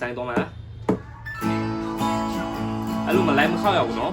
ဆိုင်သွားမှာလားအဲ့လိုမလိုက်မခောက်ရဘူးနော်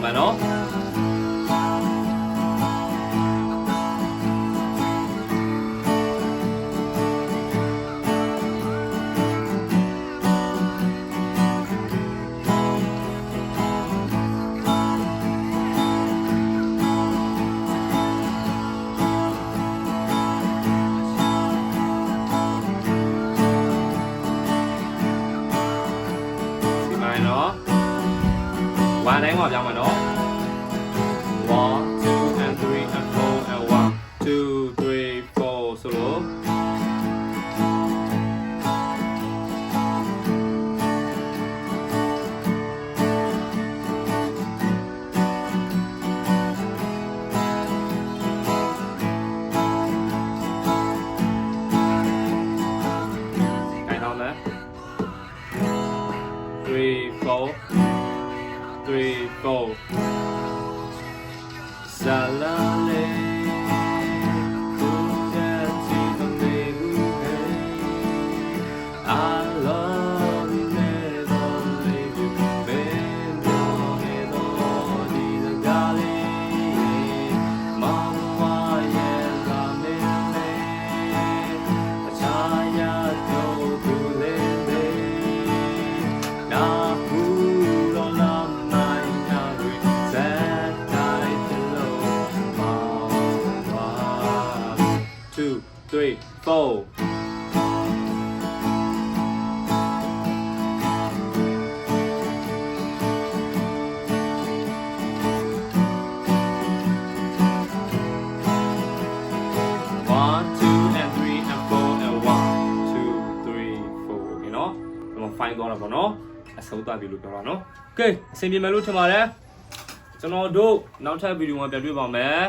上班哦。တိုင်းမှာပြောင်းမယ်နော်1 2 and 3 and 4 and 1 2 3 4ဆိုလို့3 4 three, four. Salam three, four. One, two, and three, and four, and one, two, three, four. Okay, เนาะဒီမှာ find သွားတာပေါ့เนาะအဆုံးသတ်ပြီလို့ပြောတာเนาะ Okay အဆင်ပြေမယ်လို့ထင်ပါတယ်ကျွန်တော်တို့နောက်ထပ်ဗီဒီယိုမှာပြန်တွေ့ပါမယ်